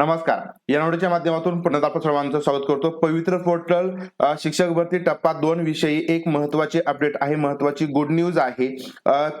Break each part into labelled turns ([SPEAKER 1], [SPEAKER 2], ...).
[SPEAKER 1] नमस्कार. या नोडीच्या माध्यमातून पुन्हा आपण सर्वांचं स्वागत करतो. पवित्र पोर्टल शिक्षक भरती टप्पा दोन विषयी एक महत्वाची अपडेट आहे. महत्वाची गुड न्यूज आहे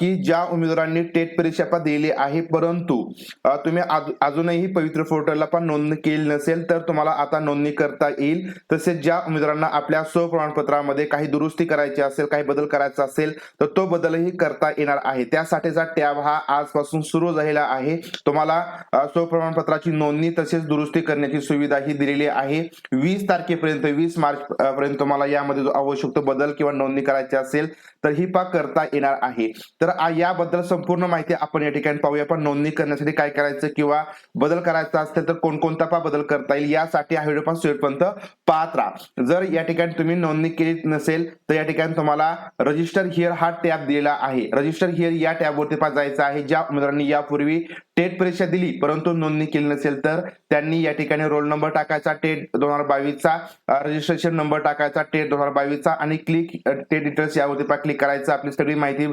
[SPEAKER 1] की ज्या उमेदवारांनी टेट परीक्षा दिली आहे परंतु तुम्ही आज- अजूनही पवित्र पोर्टलला पण नोंदणी केली नसेल तर तुम्हाला आता नोंदणी करता येईल. तसेच ज्या उमेदवारांना आपल्या स्वप्रमाणपत्रामध्ये काही दुरुस्ती करायची असेल काही बदल करायचा असेल तर तो बदलही करता येणार आहे. त्यासाठीचा टॅब हा आजपासून सुरू झालेला आहे. तुम्हाला स्व स्वप्रमाणपत्राची नोंदणी तसेच दुरुस्ती करण्याची सुविधा ही दिलेली आहे. वीस तारखेपर्यंत वीस मार्च पर्यंत तुम्हाला यामध्ये जो आवश्यक तो बदल किंवा नोंदणी करायची असेल तर ही पाक करता येणार आहे. तर याबद्दल संपूर्ण माहिती आपण या ठिकाणी पाहूया. पण नोंदणी करण्यासाठी काय करायचं किंवा बदल करायचा असेल तर कोणकोणता पा बदल करता येईल यासाठी हा व्हिडिओ पासून शेवटपर्यंत पाहत राहा. जर या ठिकाणी तुम्ही नोंदणी केली नसेल तर या ठिकाणी तुम्हाला रजिस्टर हिअर हा टॅब दिलेला आहे. रजिस्टर हिअर या टॅबवरती पा जायचं आहे. ज्या उमेदवारांनी यापूर्वी टेट परीक्षा दिली परंतु नोंदणी केली नसेल तर त्यांनी या ठिकाणी रोल नंबर टाकायचा टेट दोन हजार बावीसचा रजिस्ट्रेशन नंबर टाकायचा टेट दोन हजार बावीसचा आणि क्लिक टेट डिटेल्स यावरती क्लिक करायचं. आपली सगळी माहिती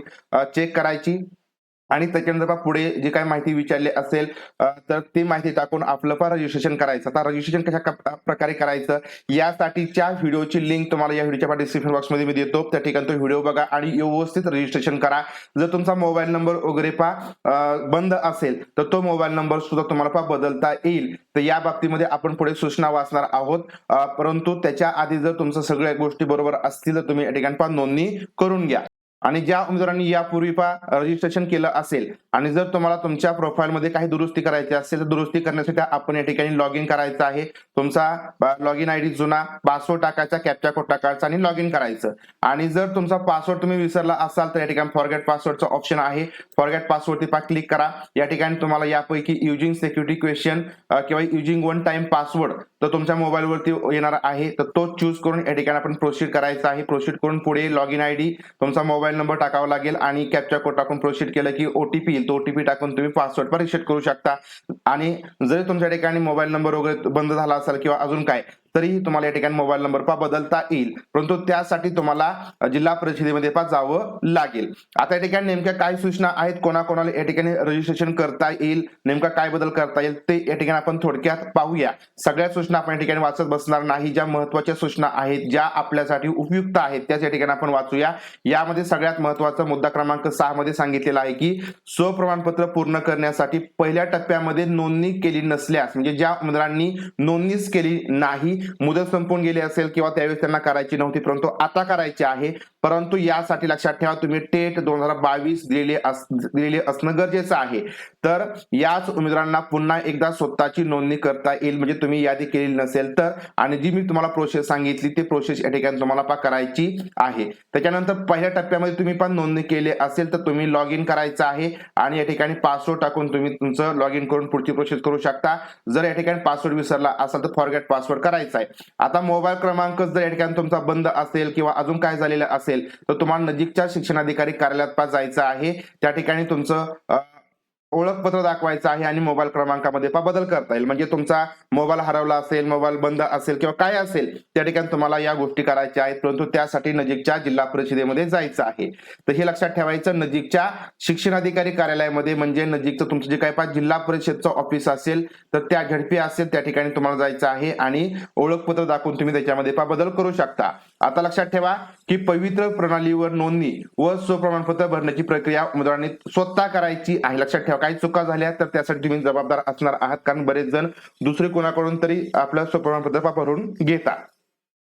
[SPEAKER 1] चेक करायची. आणि त्याच्यानंतर पुढे जे काही माहिती विचारली असेल तर ती माहिती टाकून आपलं पण रजिस्ट्रेशन करायचं. आता रजिस्ट्रेशन कशा प्रकारे करायचं यासाठीच्या व्हिडिओची लिंक तुम्हाला या व्हिडिओच्या डिस्क्रिप्शन बॉक्समध्ये मी देतो. त्या ठिकाणी तो व्हिडिओ बघा आणि व्यवस्थित रजिस्ट्रेशन करा. जर तुमचा मोबाईल नंबर वगैरे पा बंद असेल तर तो मोबाईल नंबर सुद्धा तुम्हाला पा बदलता येईल. तर या बाबतीमध्ये आपण पुढे सूचना वाचणार आहोत. परंतु त्याच्या आधी जर तुमचं सगळ्या गोष्टी बरोबर असतील तर तुम्ही या ठिकाणी पा नोंदणी करून घ्या. आणि ज्या उमेदवारांनी यापूर्वी पा रजिस्ट्रेशन केलं असेल आणि जर तुम्हाला तुमच्या प्रोफाईलमध्ये काही दुरुस्ती करायची असेल तर दुरुस्ती करण्यासाठी आपण या ठिकाणी लॉग इन करायचं आहे. तुमचा लॉग इन आयडी जुना पासवर्ड टाकायचा कॅप्चा कोड टाकायचा आणि लॉग इन करायचं. आणि जर तुमचा पासवर्ड तुम्ही विसरला असाल तर या ठिकाणी फॉरगेट पासवर्डचा ऑप्शन आहे. फॉरगेट पासवर्डची पा क्लिक करा. या ठिकाणी तुम्हाला यापैकी युजिंग सिक्युरिटी क्वेश्चन किंवा युजिंग वन टाइम पासवर्ड तर तुमच्या मोबाईलवरती येणार आहे तर तो चूज करून या ठिकाणी आपण प्रोसीड करायचा आहे. प्रोसीड करून पुढे लॉग इन आयडी तुमचा मोबाईल नंबर टाकावा लागेल आणि कॅप्चर कोड टाकून प्रोसीड केलं की ओटीपी येईल. तो ओटीपी टाकून तुम्ही पासवर्ड पण रिसेट करू शकता. आणि जरी तुमच्या ठिकाणी मोबाईल नंबर वगैरे बंद झाला असेल किंवा अजून काय तरीही तुम्हाला या ठिकाणी मोबाईल नंबर पा बदलता येईल. परंतु त्यासाठी तुम्हाला जिल्हा परिषदेमध्ये पा जावं लागेल. आता या ठिकाणी नेमक्या काय सूचना आहेत कोणाकोणाला या ठिकाणी रजिस्ट्रेशन करता येईल नेमका काय बदल करता येईल ते या ठिकाणी आपण थोडक्यात पाहूया. सगळ्या सूचना आपण या ठिकाणी वाचत बसणार नाही ज्या महत्त्वाच्या सूचना आहेत ज्या आपल्यासाठी उपयुक्त आहेत त्याच या ठिकाणी आपण वाचूया. यामध्ये सगळ्यात महत्त्वाचा मुद्दा क्रमांक सहा मध्ये सांगितलेला आहे की स्वप्रमाणपत्र पूर्ण करण्यासाठी पहिल्या टप्प्यामध्ये नोंदणी केली नसल्यास म्हणजे ज्या उमेदवारांनी नोंदणीच केली नाही मुदत संपून गेली असेल किंवा त्यावेळेस त्यांना करायची नव्हती परंतु आता करायची आहे. परंतु यासाठी लक्षात ठेवा तुम्ही टेट दोन हजार बावीस दिलेले अस- दिलेले असणं गरजेचं आहे. तर याच उमेदवारांना पुन्हा एकदा स्वतःची नोंदणी करता येईल म्हणजे तुम्ही यादी केलेली नसेल तर. आणि जी मी तुम्हाला प्रोसेस सांगितली ती प्रोसेस या ठिकाणी तुम्हाला पा करायची आहे. त्याच्यानंतर पहिल्या टप्प्यामध्ये तुम्ही पण नोंदणी केली असेल तर तुम्ही लॉग इन करायचं आहे. आणि या ठिकाणी पासवर्ड टाकून तुम्ही तुमचं लॉग इन करून पुढची प्रोसेस करू शकता. जर या ठिकाणी पासवर्ड विसरला असेल तर फॉरगेट पासवर्ड करायचा आहे. आता मोबाईल क्रमांक जर या ठिकाणी तुमचा बंद असेल किंवा अजून काय झालेलं असेल तर तुम्हाला नजीकच्या शिक्षणाधिकारी कार्यालयात जायचं आहे. त्या ठिकाणी तुमचं ओळखपत्र दाखवायचं आहे आणि मोबाईल क्रमांकामध्ये बदल करता येईल. म्हणजे तुमचा मोबाईल हरवला असेल मोबाईल बंद असेल किंवा काय असेल त्या ठिकाणी तुम्हाला या गोष्टी करायच्या आहेत. परंतु त्यासाठी नजीकच्या जिल्हा परिषदेमध्ये जायचं आहे. तर हे लक्षात ठेवायचं नजीकच्या शिक्षणाधिकारी कार्यालयामध्ये म्हणजे नजीकचं तुमचं जे काही पाच जिल्हा परिषदचं ऑफिस असेल तर त्या झडपी असेल त्या ठिकाणी तुम्हाला जायचं आहे आणि ओळखपत्र दाखवून तुम्ही त्याच्यामध्ये बदल करू शकता. आता लक्षात ठेवा की पवित्र प्रणालीवर नोंदणी व स्वप्रमाणपत्र भरण्याची प्रक्रिया उमेदवारांनी स्वतः करायची आहे. लक्षात ठेवा. काही चुका झाल्या तर त्यासाठी तुम्ही जबाबदार असणार आहात. कारण बरेच जण दुसरे कोणाकडून तरी आपलं स्वप्रमाणपत्र वापरून भरून घेतात.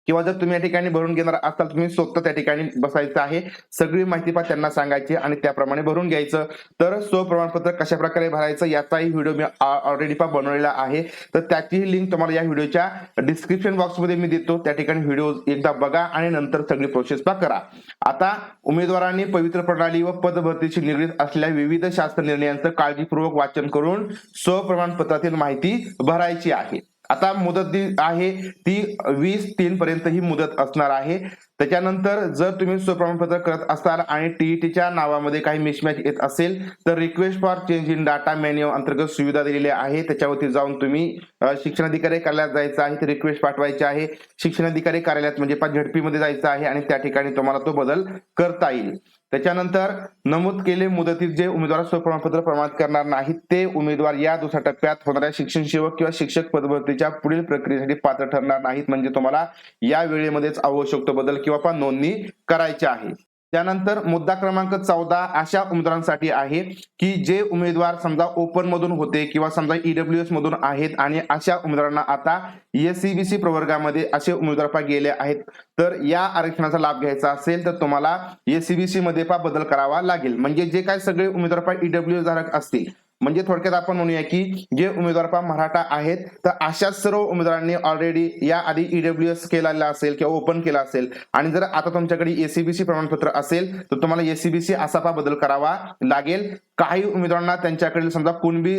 [SPEAKER 1] किंवा जर तुम्ही या ठिकाणी भरून घेणार असाल तुम्ही स्वतः त्या ठिकाणी बसायचं आहे. सगळी माहिती पा त्यांना सांगायची आणि त्याप्रमाणे भरून घ्यायचं. तर स्वप्रमाणपत्र कशा प्रकारे भरायचं याचाही व्हिडिओ मी ऑलरेडी पा बनवलेला आहे. तर त्याचीही लिंक तुम्हाला या व्हिडिओच्या डिस्क्रिप्शन बॉक्समध्ये मी देतो. त्या ठिकाणी व्हिडिओ एकदा बघा आणि नंतर सगळी प्रोसेस पा करा. आता उमेदवारांनी पवित्र प्रणाली व पदभरतीशी निगडीत असलेल्या विविध शास्त्र निर्णयांचं काळजीपूर्वक वाचन करून स्व प्रमाणपत्रातील माहिती भरायची आहे. आता मुदत जी आहे ती वीस तीन पर्यंत ही मुदत असणार आहे. त्याच्यानंतर जर तुम्ही प्रमाणपत्र करत असाल आणि टीईटीच्या नावामध्ये काही मिसमॅच येत असेल तर request for change in data menu अंतर्गत सुविधा दिलेली आहे. त्याच्यावरती जाऊन तुम्ही शिक्षणाधिकारी कार्यालयात जायचं आहे ते रिक्वेस्ट पाठवायची आहे. शिक्षणाधिकारी कार्यालयात म्हणजे पाच झडपीमध्ये जायचं आहे आणि त्या ठिकाणी तुम्हाला तो बदल करता येईल. त्याच्यानंतर नमूद केले मुदतीत जे उमेदवार स्वप्रमाणपत्र प्रमाणित करणार नाहीत ते उमेदवार या दुसऱ्या टप्प्यात होणाऱ्या शिक्षण सेवक किंवा शिक्षक पदभरतीच्या पुढील प्रक्रियेसाठी पात्र ठरणार नाहीत. म्हणजे तुम्हाला या वेळेमध्येच आवश्यक बदल किंवा नोंदणी करायची आहे. त्यानंतर मुद्दा क्रमांक चौदा अशा उमेदवारांसाठी आहे की जे उमेदवार समजा ओपन मधून होते किंवा समजा ईडब्ल्यू एस मधून आहेत आणि अशा उमेदवारांना आता एससीबीसी प्रवर्गामध्ये असे उमेदवार पा गेले आहेत. तर या आरक्षणाचा लाभ घ्यायचा असेल तर तुम्हाला एससीबीसी मध्ये पा बदल करावा लागेल. म्हणजे जे काय सगळे उमेदवार पा ईडब्ल्यू धारक असतील म्हणजे थोडक्यात आपण म्हणूया की जे उमेदवार पा मराठा आहेत तर अशा सर्व उमेदवारांनी ऑलरेडी या आधी ईडब्ल्यू एस केलेला असेल किंवा ओपन केला असेल. आणि जर आता तुमच्याकडे एसीबीसी प्रमाणपत्र असेल तर तुम्हाला एसीबीसी असा पा बदल करावा लागेल. काही उमेदवारांना त्यांच्याकडे समजा कुणबी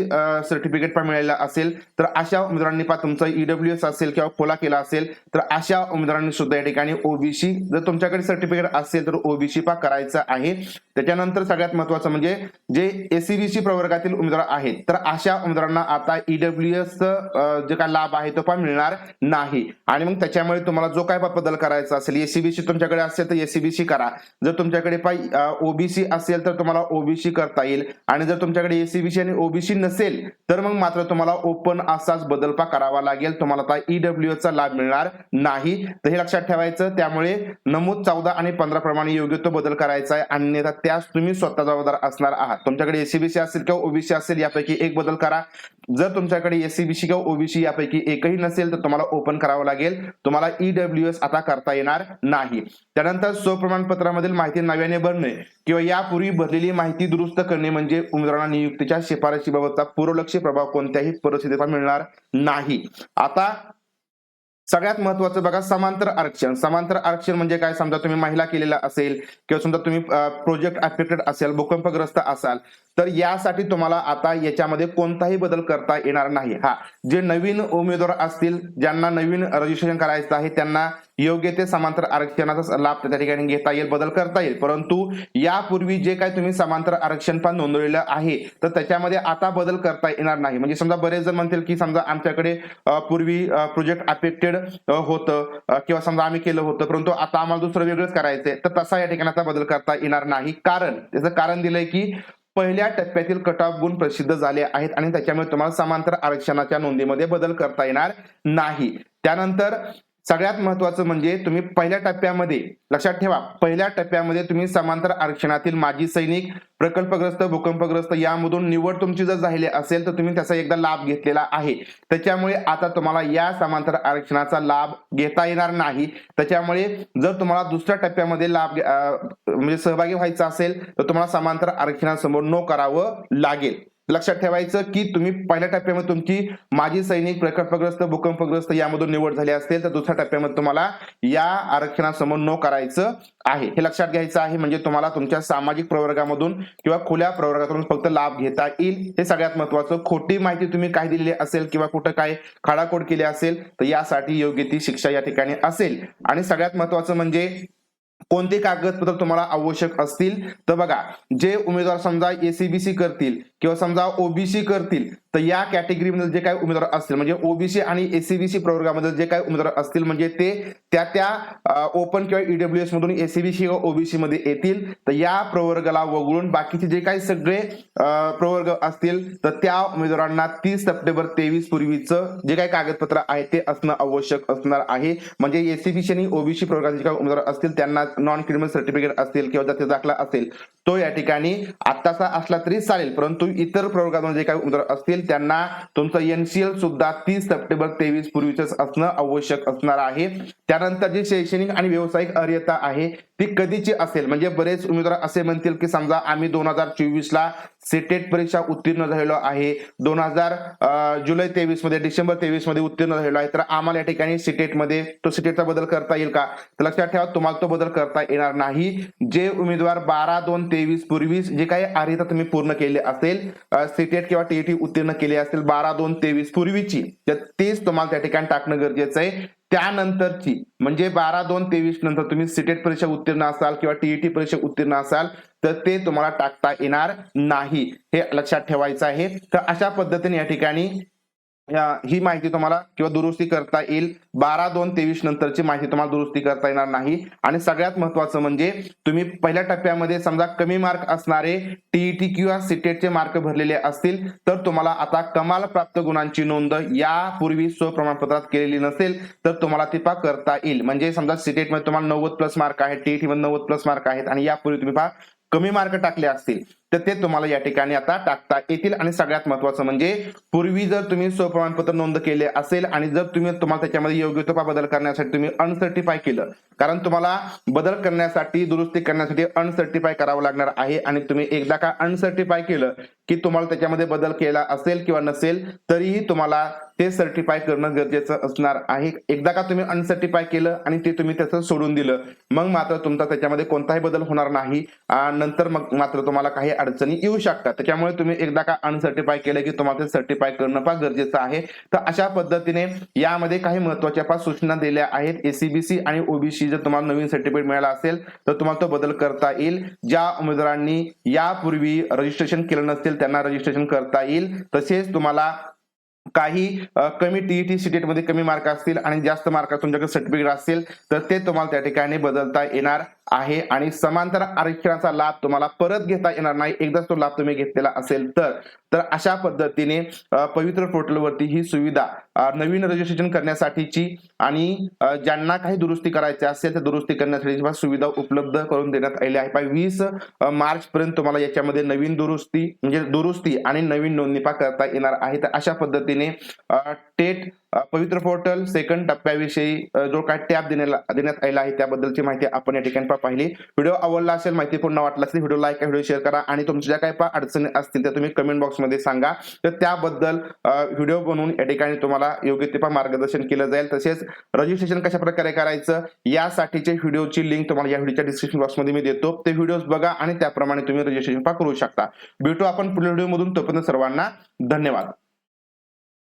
[SPEAKER 1] सर्टिफिकेट पण मिळालेलं असेल तर अशा उमेदवारांनी पा तुमचं ईडब्ल्यू एस असेल किंवा खोला केला असेल तर अशा उमेदवारांनी सुद्धा या ठिकाणी ओबीसी जर तुमच्याकडे सर्टिफिकेट असेल तर ओबीसी पा करायचं आहे. त्याच्यानंतर सगळ्यात महत्वाचं म्हणजे जे एसीबीसी प्रवर्गातील उमेदवार आहेत तर अशा उमेदवारांना आता ईडब्ल्यू एस जे काय लाभ आहे तो पण मिळणार नाही. आणि मग त्याच्यामुळे तुम्हाला जो काय बदल करायचा असेल एसीबीसी तुमच्याकडे असेल तर एसीबीसी करा. जर तुमच्याकडे पाय ओबीसी असेल तर तुम्हाला ओबीसी करता येईल. आणि जर तुमच्याकडे एसीबीसी आणि ओबीसी नसेल तर मग मात्र तुम्हाला ओपन असाच बदलपा करावा लागेल. तुम्हाला आता ईडब्ल्यू चा लाभ मिळणार नाही. तर हे लक्षात ठेवायचं त्यामुळे नमूद चौदा आणि पंधरा प्रमाणे योग्य तो बदल करायचा आहे. अन्यथा त्यास तुम्ही स्वतः जबाबदार असणार आहात. तुमच्याकडे एसीबीसी असेल किंवा ओबीसी असेल यापैकी एक बदल करा. जर तुमच्याकडे एसीबीसी किंवा ओबीसी यापैकी एकही नसेल तर तुम्हाला ओपन करावं लागेल. तुम्हाला ईडब्ल्यू एस आता करता येणार नाही. त्यानंतर स्वप्रमाणपत्रामधील माहिती नव्याने भरणे किंवा यापूर्वी भरलेली माहिती दुरुस्त करणे म्हणजे उमेदवारांना नियुक्तीच्या शिफारशीबाबतचा पूर्वलक्षी प्रभाव कोणत्याही परिस्थितीचा मिळणार नाही. आता सगळ्यात महत्वाचं बघा समांतर आरक्षण. समांतर आरक्षण म्हणजे काय? समजा तुम्ही महिला केलेला असेल किंवा समजा तुम्ही प्रोजेक्ट अफेक्टेड असेल भूकंपग्रस्त असाल तर यासाठी तुम्हाला आता याच्यामध्ये कोणताही बदल करता येणार नाही. हा जे नवीन उमेदवार असतील ज्यांना नवीन रजिस्ट्रेशन करायचं आहे त्यांना योग्य ते समांतर आरक्षणाचा लाभ त्या ठिकाणी घेता येईल बदल करता येईल. परंतु यापूर्वी जे काय तुम्ही समांतर आरक्षण पण नोंदवलेलं आहे तर त्याच्यामध्ये आता बदल करता येणार नाही. म्हणजे समजा बरेच जण म्हणतील की समजा आमच्याकडे पूर्वी प्रोजेक्ट अफेक्टेड होतं. किंवा समजा आम्ही केलं होतं परंतु आता आम्हाला दुसरं वेगळंच करायचंय तर तसा या ठिकाणाचा बदल करता येणार नाही. कारण त्याचं कारण दिलंय की पहिल्या टप्प्यातील कट ऑफ गुण प्रसिद्ध झाले आहेत आणि त्याच्यामुळे तुम्हाला समांतर आरक्षणाच्या नोंदीमध्ये बदल करता येणार नाही. त्यानंतर सगळ्यात महत्वाचं म्हणजे तुम्ही पहिल्या टप्प्यामध्ये लक्षात ठेवा पहिल्या टप्प्यामध्ये तुम्ही समांतर आरक्षणातील माजी सैनिक प्रकल्पग्रस्त भूकंपग्रस्त यामधून निवड तुमची जर झालेली असेल तर तुम्ही त्याचा एकदा लाभ घेतलेला आहे. त्याच्यामुळे आता तुम्हाला या समांतर आरक्षणाचा लाभ घेता येणार नाही. त्याच्यामुळे जर तुम्हाला दुसऱ्या टप्प्यामध्ये लाभ म्हणजे सहभागी व्हायचा असेल तर तुम्हाला समांतर आरक्षणासमोर नो करावं लागेल. लक्षात ठेवायचं की तुम्ही पहिल्या टप्प्यामध्ये तुमची माजी सैनिक प्रकल्पग्रस्त भूकंपग्रस्त यामधून निवड झाली असेल तर दुसऱ्या टप्प्यामध्ये तुम्हाला या आरक्षणासमोर नो करायचं आहे. हे लक्षात घ्यायचं आहे म्हणजे तुम्हाला तुमच्या सामाजिक प्रवर्गामधून किंवा खुल्या प्रवर्गातून फक्त लाभ घेता येईल. हे सगळ्यात महत्वाचं खोटी माहिती तुम्ही काय दिलेली असेल किंवा कुठं काय खाडाखोड केली असेल तर यासाठी योग्य ती शिक्षा या ठिकाणी असेल. आणि सगळ्यात महत्वाचं म्हणजे कोणते कागदपत्र तुम्हाला आवश्यक असतील? तर बघा जे उमेदवार समजा एसीबीसी करतील किंवा समजा ओबीसी करतील तर या कॅटेगरीमध्ये जे काही उमेदवार असतील म्हणजे ओबीसी आणि एसीबीसी प्रवर्गामध्ये जे काही उमेदवार असतील म्हणजे ते त्या त्या ओपन किंवा ईडब्ल्यू एस मधून एसीबीसी किंवा ओबीसी मध्ये येतील. तर या प्रवर्गाला वगळून बाकीचे जे काही सगळे प्रवर्ग असतील तर त्या उमेदवारांना तीस सप्टेंबर तेवीस पूर्वीचं जे काही कागदपत्र आहे ते असणं आवश्यक असणार आहे. म्हणजे एसीबीसी आणि ओबीसी प्रवर्गाचे जे काही उमेदवार असतील त्यांना नॉन क्रिमिनल सर्टिफिकेट असतील किंवा जाती दाखला असेल तो या ठिकाणी आत्ताचा असला तरी चालेल. परंतु इतर प्रवर्गामध्ये जे काही उमेदवार असतील त्यांना तुमचं एनसीएल सुद्धा तीस सप्टेंबर तेवीस पूर्वीच असणं आवश्यक असणार आहे. त्यानंतर जी शैक्षणिक आणि व्यावसायिक अर्हता आहे ती कधीची असेल? म्हणजे बरेच उमेदवार असे म्हणतील की समजा आम्ही दोन हजार चोवीस ला सेटेट परीक्षा उत्तीर्ण झालेलो आहे. दोन हजार जुलै तेवीसमध्ये डिसेंबर तेवीसमध्ये उत्तीर्ण झालेलो आहे. तर आम्हाला या ठिकाणी सिटेटमध्ये तो सिटेटचा बदल करता येईल का? तर लक्षात ठेवा तुम्हाला तो बदल करता येणार नाही. जे उमेदवार बारा दोन तेवीस पूर्वी जे काही अर्हता तुम्ही पूर्ण केले असेल सिटेट किंवा टीईटी उत्तीर्ण केले असतील बारा दोन तेवीस पूर्वीची तर तेच तुम्हाला त्या ठिकाणी टाकणं गरजेचं आहे. त्यानंतरची म्हणजे बारा दोन तेवीस नंतर तुम्ही सिटेट परीक्षा उत्तीर्ण असाल किंवा टीईटी परीक्षा उत्तीर्ण असाल तर ते तुम्हाला टाकता येणार नाही. हे लक्षात ठेवायचं आहे. तर अशा पद्धतीने या ठिकाणी ह्या- ही माहिती तुम्हाला किंवा दुरुस्ती करता येईल. बारा दोन तेवीस नंतरची माहिती तुम्हाला दुरुस्ती करता येणार नाही. आणि सगळ्यात महत्वाचं म्हणजे तुम्ही पहिल्या टप्प्यामध्ये समजा कमी मार्क असणारे टीईटी किंवा सिटेटचे मार्क भरलेले असतील तर तुम्हाला आता कमाल प्राप्त गुणांची नोंद यापूर्वी स्वप्रमाणपत्रात केलेली नसेल तर तुम्हाला ती पा करता येईल. म्हणजे समजा सिटेटमध्ये तुम्हाला नव्वद प्लस मार्क आहेत टीईटी मध्ये नव्वद प्लस मार्क आहेत आणि यापूर्वी तुम्ही पहा कमी मार्क टाकले असतील. तर ते तुम्हाला या ठिकाणी आता टाकता येतील. आणि सगळ्यात महत्वाचं म्हणजे पूर्वी जर तुम्ही स्वप्रमाणपत्र नोंद केले असेल आणि जर तुम्ही तुम्हाला त्याच्यामध्ये योग्यता बदल करण्यासाठी तुम्ही अनसर्टिफाय केलं. कारण तुम्हाला बदल करण्यासाठी दुरुस्ती करण्यासाठी अनसर्टिफाय करावं लागणार आहे. आणि तुम्ही एकदा का अनसर्टिफाय केलं की तुम्हाला त्याच्यामध्ये बदल केला असेल किंवा नसेल तरीही तुम्हाला ते सर्टिफाय करणं गरजेचं असणार आहे. एकदा का तुम्ही अनसर्टिफाय केलं आणि ते तुम्ही त्याचं सोडून दिलं मग मात्र तुमचा त्याच्यामध्ये कोणताही बदल होणार नाही. नंतर मग मात्र तुम्हाला काही अडचणी येऊ शकतात. त्याच्यामुळे तुम्ही एकदा का अनसर्टिफाय केलं की तुम्हाला ते सर्टिफाय करणं फार गरजेचं आहे. तर अशा पद्धतीने यामध्ये काही महत्त्वाच्या पाच सूचना दिल्या आहेत. एसीबीसी आणि ओबीसी जर तुम्हाला नवीन सर्टिफिकेट मिळाला असेल तर तुम्हाला तो बदल करता येईल. ज्या उमेदवारांनी यापूर्वी रजिस्ट्रेशन केलं नसेल त्यांना रजिस्ट्रेशन करता येईल. तसेच तुम्हाला काही कमी टीईटी सीटेटमध्ये कमी मार्क असतील आणि जास्त मार्क तुमच्याकडे सर्टिफिकेट असतील तर ते तुम्हाला त्या ठिकाणी बदलता येणार. आहे आणि समांतर आरक्षणाचा लाभ तुम्हाला परत घेता येणार नाही. एकदाच तो लाभ तुम्ही घेतलेला असेल तर. तर अशा पद्धतीने पवित्र पोर्टलवरती ही सुविधा नवीन रजिस्ट्रेशन करण्यासाठीची आणि ज्यांना काही दुरुस्ती करायची असेल तर दुरुस्ती करण्यासाठी सुविधा उपलब्ध करून देण्यात आली आहे वीस मार्च पर्यंत तुम्हाला याच्यामध्ये नवीन दुरुस्ती म्हणजे दुरुस्ती आणि नवीन नोंदणी पा करता येणार आहे. तर अशा पद्धतीने टेट पवित्र पोर्टल सेकंड टप्प्याविषयी जो काय टॅब देण्याला देण्यात आला आहे त्याबद्दलची माहिती आपण या ठिकाणी पा पाहिली. व्हिडिओ आवडला असेल माहिती पूर्ण वाटला असेल व्हिडिओ लाईक व्हिडिओ शेअर करा आणि तुमच्या ज्या काही अडचणी असतील त्या तुम्ही कमेंट बॉक्समध्ये सांगा. तर त्याबद्दल व्हिडिओ बनवून या ठिकाणी तुम्हाला योग्य ते मार्गदर्शन केलं जाईल. तसेच रजिस्ट्रेशन कशा प्रकारे करायचं यासाठीचे व्हिडिओची लिंक तुम्हाला या व्हिडिओच्या डिस्क्रिप्शन बॉक्समध्ये मी देतो. ते व्हिडिओज बघा आणि त्याप्रमाणे तुम्ही रजिस्ट्रेशन पा करू शकता. भेटू आपण पुढील व्हिडिओमधून तोपर्यंत सर्वांना धन्यवाद.